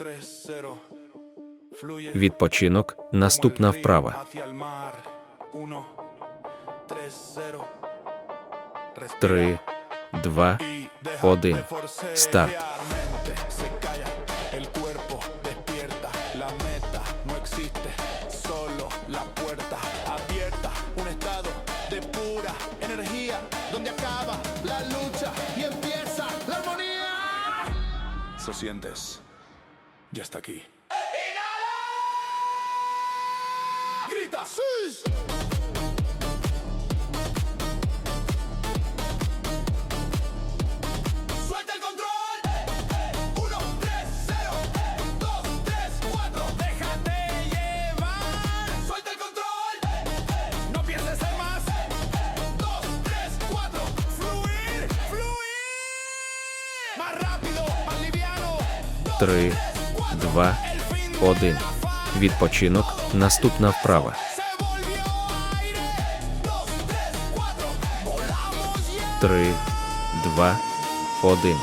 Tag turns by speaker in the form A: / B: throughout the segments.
A: 3-0. Fluye.
B: Відпочинок. Наступна
A: como el río
B: вправа.
A: hacia el mar. 1, 3-0. Respira.
B: 3, 2,
A: Y deja
B: 1.
A: de forcejear.
B: Старт.
A: Mente se calla, el cuerpo despierta, la meta no existe, solo la puerta abierta, un estado de pura energía, donde acaba la lucha y empieza la armonía. Lo sientes, ya está aquí. ¡Grita! ¡Sí! ¡Suelta el control! 1, 3, 0, 2, 3, 4. ¡Déjate llevar! ¡Suelta el control! ¡No pienses en más! 2, 3, 4. ¡Fluir! ¡Fluir! ¡Más rápido! ¡Más liviano!
B: 3, 2, 1. Відпочинок. Наступна вправа.
A: ¡Se volvió aire! 2, 3, 4. ¡Volamos ya!
B: 3, 2, 1.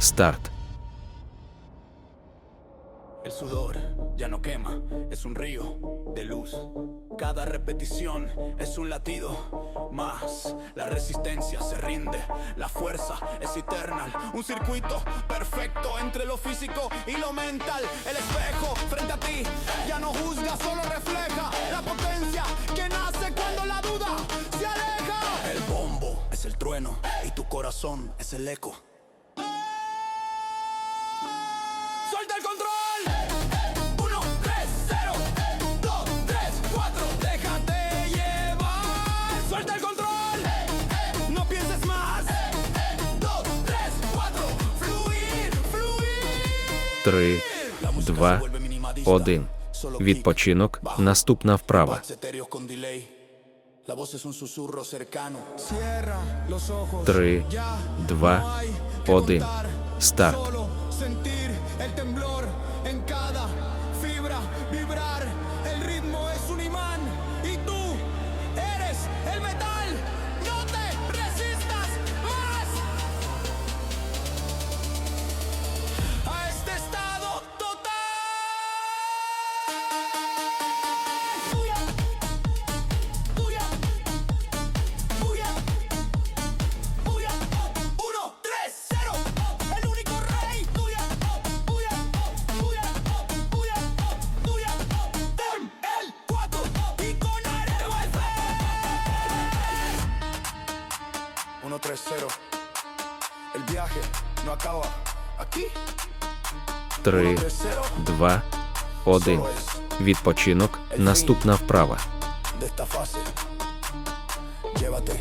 B: Старт.
A: Repetición es un latido más. La resistencia se rinde, la fuerza es eternal. Un circuito perfecto entre lo físico y lo mental. El espejo frente a ti ya no juzga, solo refleja la potencia que nace cuando la duda se aleja. El bombo es el trueno y tu corazón es el eco. ¡Suelta el control! 3, La música
B: 2,
A: se vuelve minimalista.
B: 1.
A: Solo
B: Відпочинок. Наступна вправа.
A: bats etéreos con delay.
B: 1,
A: 3, 0, el viaje no acaba aquí.
B: 3,
A: 3, 0,
B: 2, 1. Відпочинок. Наступна вправа.
A: de esta fase. Llévate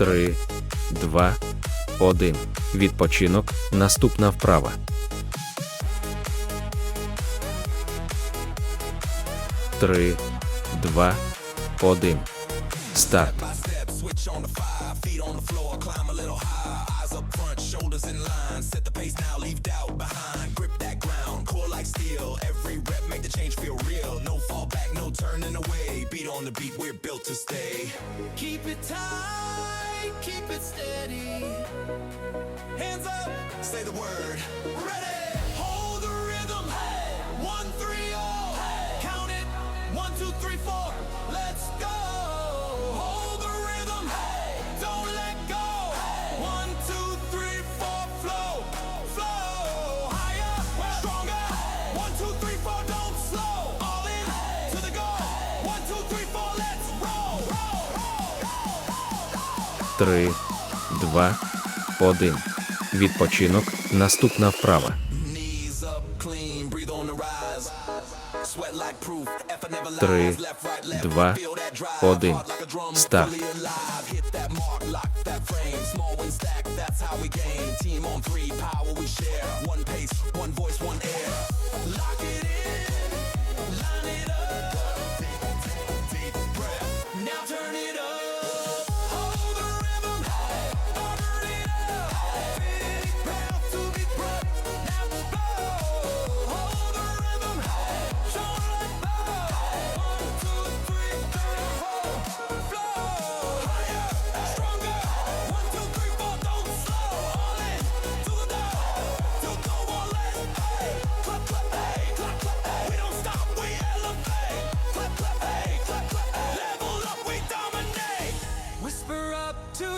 B: 3, 2, 1. Відпочинок. Наступна вправа. 3, 2, 1. Старт.
C: Turning away. Beat on the beat, we're built to stay.
A: Keep it tight, keep it steady.
C: Hands up, say the word.
A: Ready, hold the rhythm. One, three, oh. Count it. One, two, three, four.
B: 3, 2, 1. Відпочинок. Наступна вправа. Три, два, один. Старт.
C: Lock it in, line it up.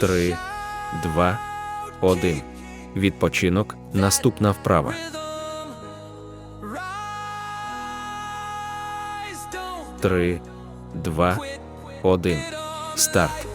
B: 3, 2, 1. Відпочинок. Наступна вправа. Три, два, один. Старт.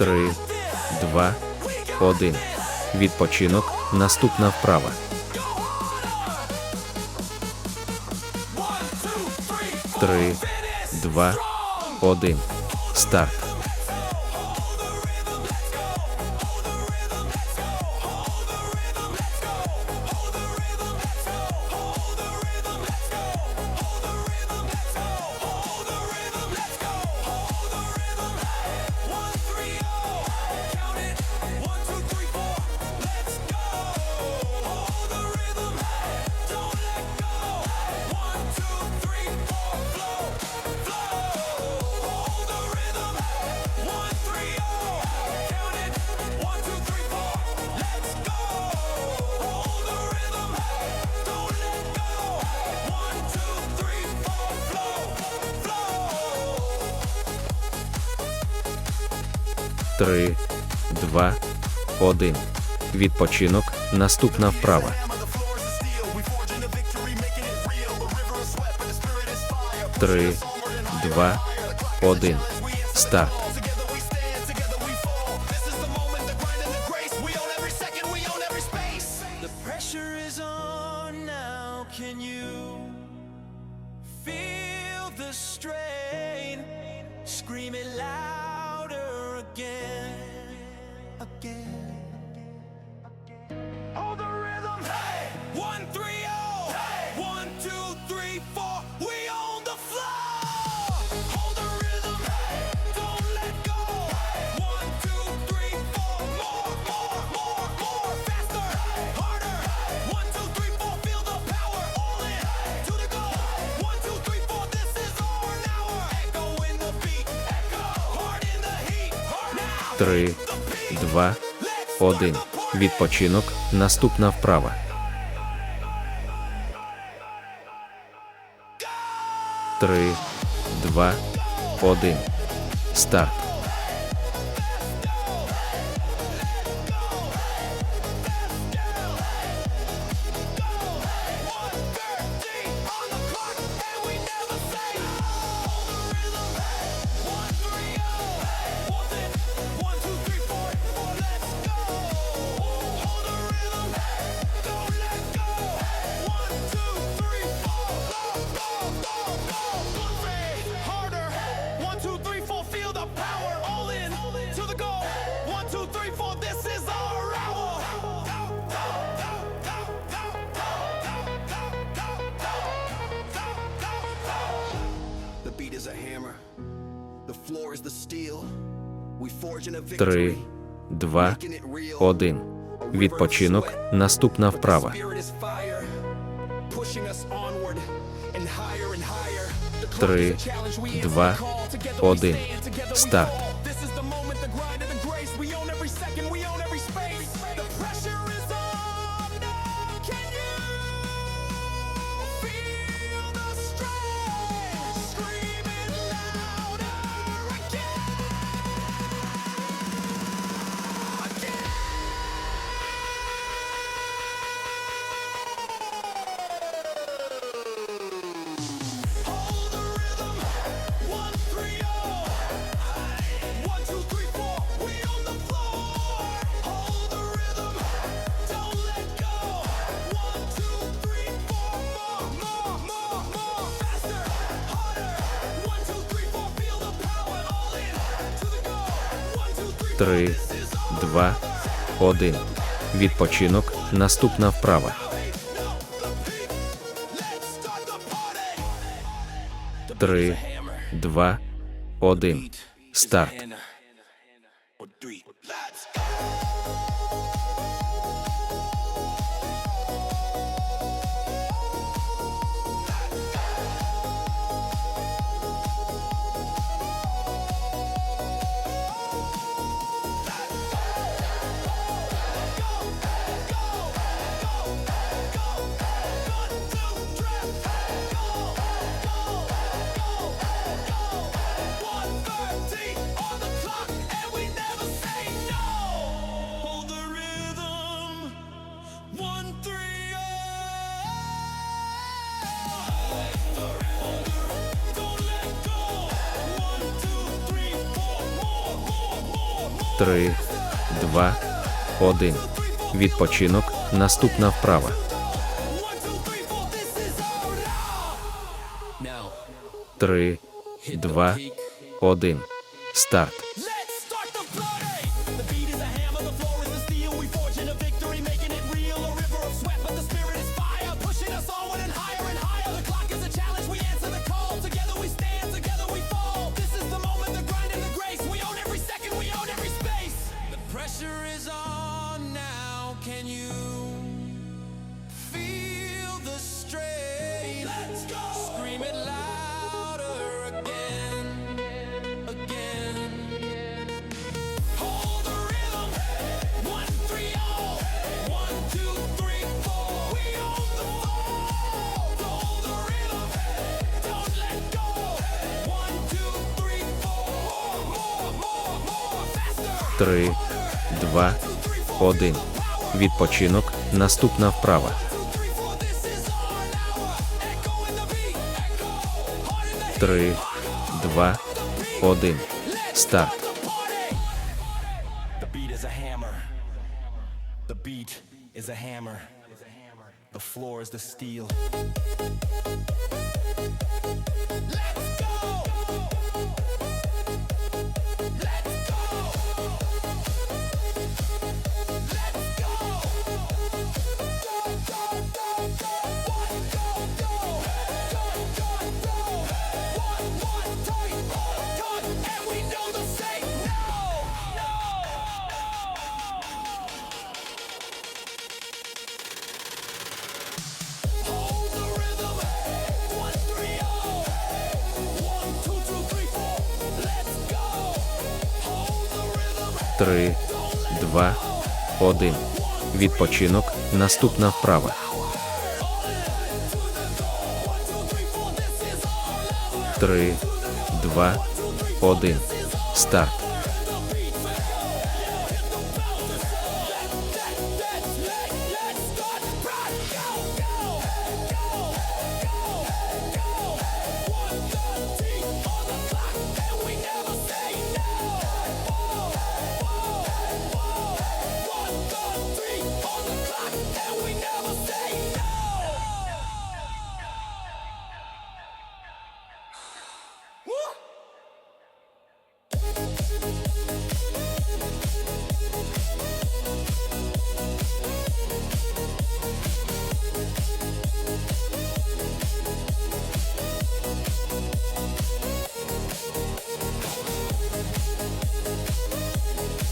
C: 3,
B: 2, 1. Відпочинок. Наступна вправа. Три, два, один. Старт. 3, 2, 1. Відпочинок. Наступна вправа. Три, два, один. Старт. 3, 2, 1. Відпочинок. Наступна вправа. Три, два, один. Старт. три, два, один. Відпочинок. Наступна вправа.
C: Три, два, один.
B: Старт. 3, 2, 1. Відпочинок. Наступна вправа. Три, два, один. Старт. 3, 2, 1. Відпочинок. Наступна вправа. Три, два, один. Старт. 3, 2, 1. Відпочинок. Наступна вправа. Три, два, один. Старт.
C: The
D: floor is the steel.
B: 3, 2, 1. Відпочинок. Наступна вправа. Три, два, один. Старт.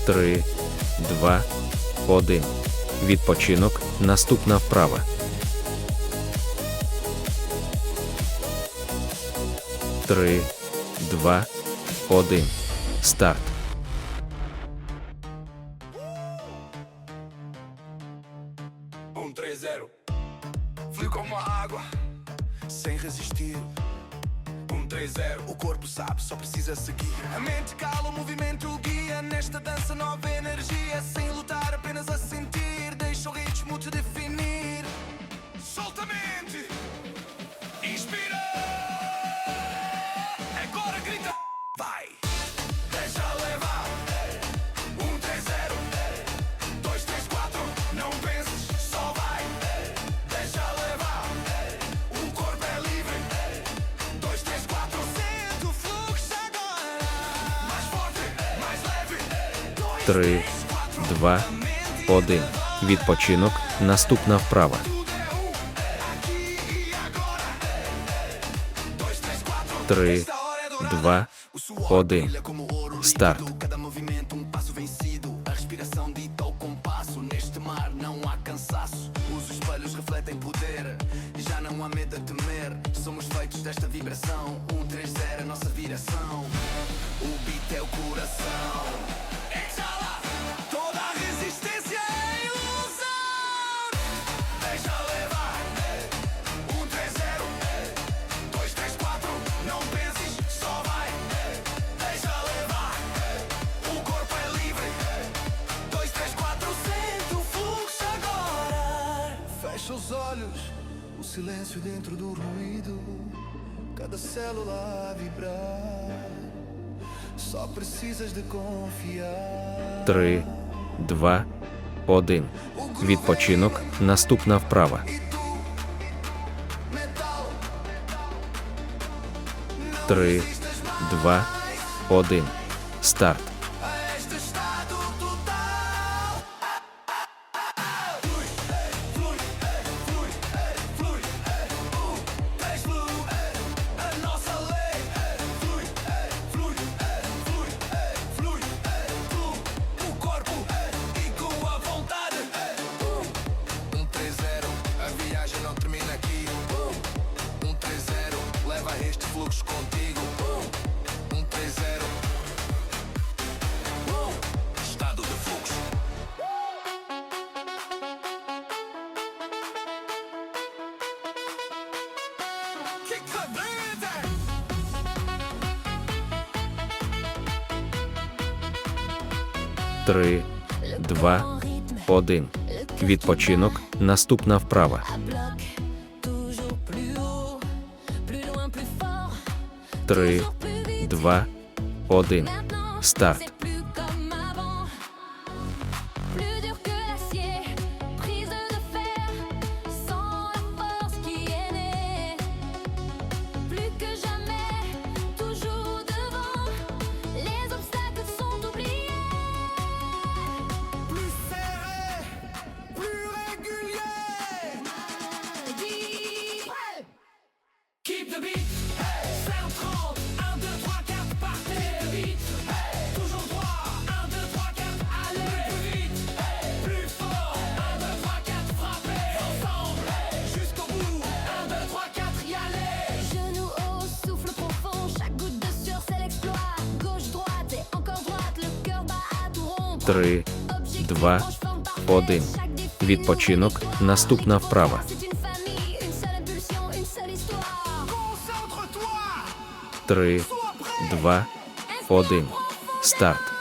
B: 3,
C: 2, 1. Відпочинок. Наступна вправа. Три, два, один. Старт.
B: Vai! Deixa levar, um, três, zero, dois, três, quatro, não penses, só vai, deixa levar, o corpo é livre, dois, três, quatro, sente o fluxo agora, mais forte, mais leve, dois,
C: три, два, один. Відпочинок, наступна вправа.
B: Три, два,
C: 1.
B: Старт. silêncio dentro do ruído, cada célula vibrar. Só precisas de confiar.
C: Три, два, один. Відпочинок. Наступна вправа. Три, два, один. Старт. 3, 2, 1. Відпочинок. Наступна вправа.
E: Три, два, один. Старт.
C: 3, 2, 1. Відпочинок. Наступна вправа. Три, два, один. Старт.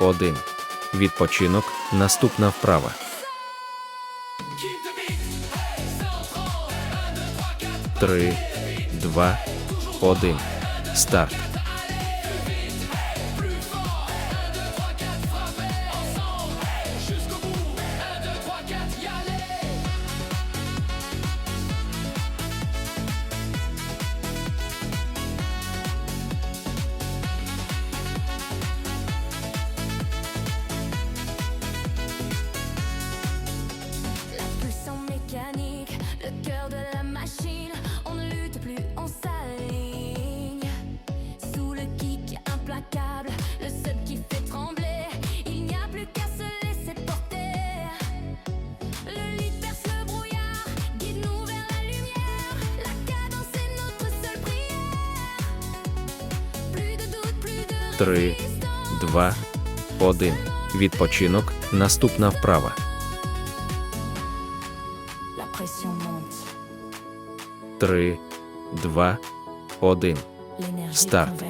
B: 1. Відпочинок. Наступна вправа. Три, два, один. Старт.
E: 3,
B: 2, 1. Відпочинок. Наступна вправа.
A: Три,
E: два, один. Старт.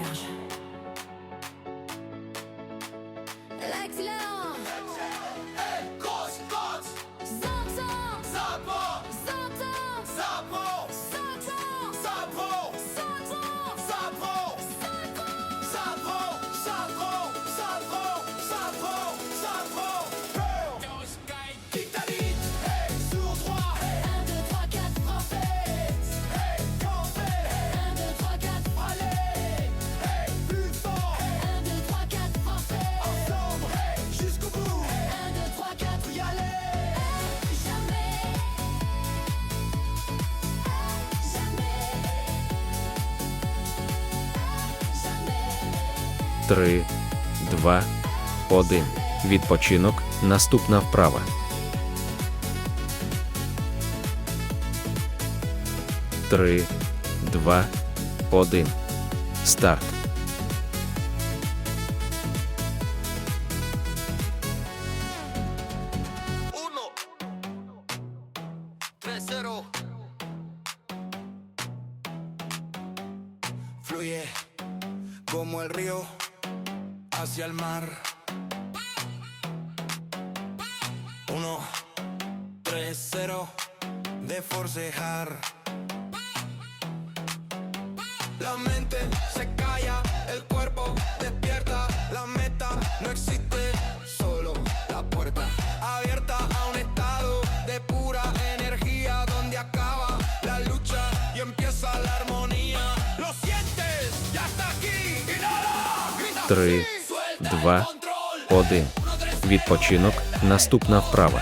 B: 3, 2, 1. Відпочинок. Наступна вправа. Три, два, один. Старт.
A: forcejar. La mente se calla, el cuerpo despierta, la meta no existe, solo la puerta abierta a un estado de pura energía donde acaba la lucha y empieza la armonía. Lo sientes, ya está aquí, inhala, grita
B: 3,
A: sí, suelta el
B: 2,
A: control.
B: 1. Відпочинок. Наступна вправа.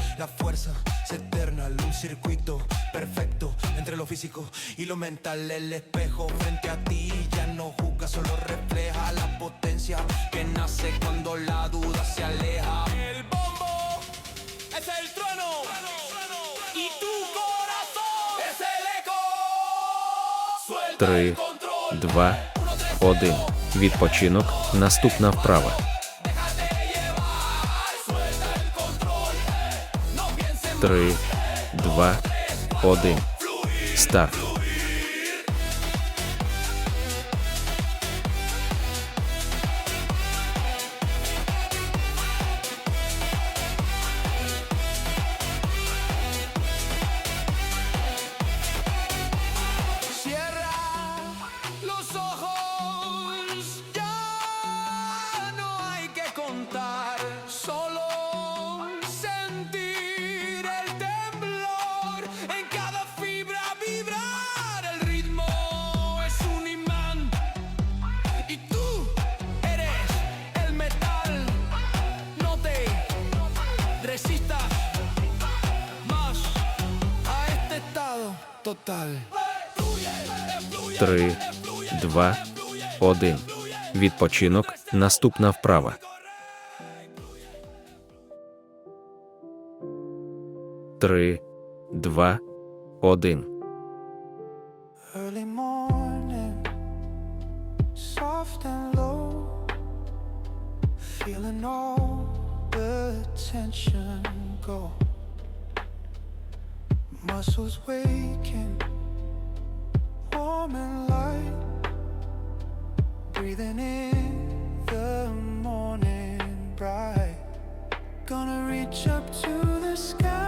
A: la fuerza se eterna, un circuito perfecto entre lo físico y lo mental. El espejo frente a ti ya no juzga, solo refleja la potencia que nace cuando la duda se aleja. El bombo es el trueno y tu corazón es el eco. Suelta
B: 3,
A: el control.
B: 2, 1. Відпочинок. Наступна вправа. Три, два, один. Старт. Три,
C: два, один. Відпочинок. Наступна вправа. Три, два, один.
A: Feeling all the tension go. Muscles waking, warm and light, breathing in the morning bright. Gonna reach up to the sky.